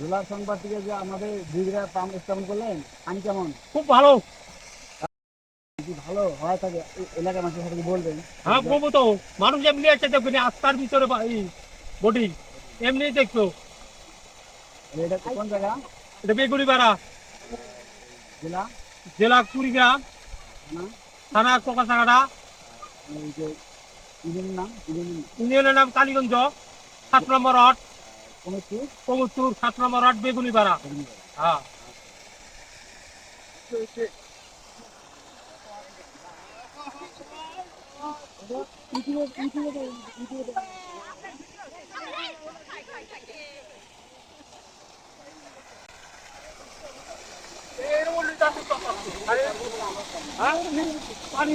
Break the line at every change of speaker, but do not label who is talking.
জেলার সংবাদ থেকে যে আমাদের দিদিরা পাম্প স্থাপন করলেন আমি কেমন?
খুব ভালো।
ভালো হয় থাকে এলাকার মানুষের সাথে বলবেন?
হ্যাঁ বলব তো। মানুষ এমনি আছে দেখবেন আস্তার ভিতরে বা- এমনি দেখছ।
এটা কোন জায়গা?
এটা বেগুড়ি পাড়া
জেলা?
জেলা কুড়িগ্রাম। থানা? কোকাসাগাড়া
ইউনিয়নের নাম
কালীগঞ্জ সাত নম্বর
কমিটি
কবুতর সাত নম্বর ওয়ার্ড বেগুনি পাড়া হ্যাঁ পানি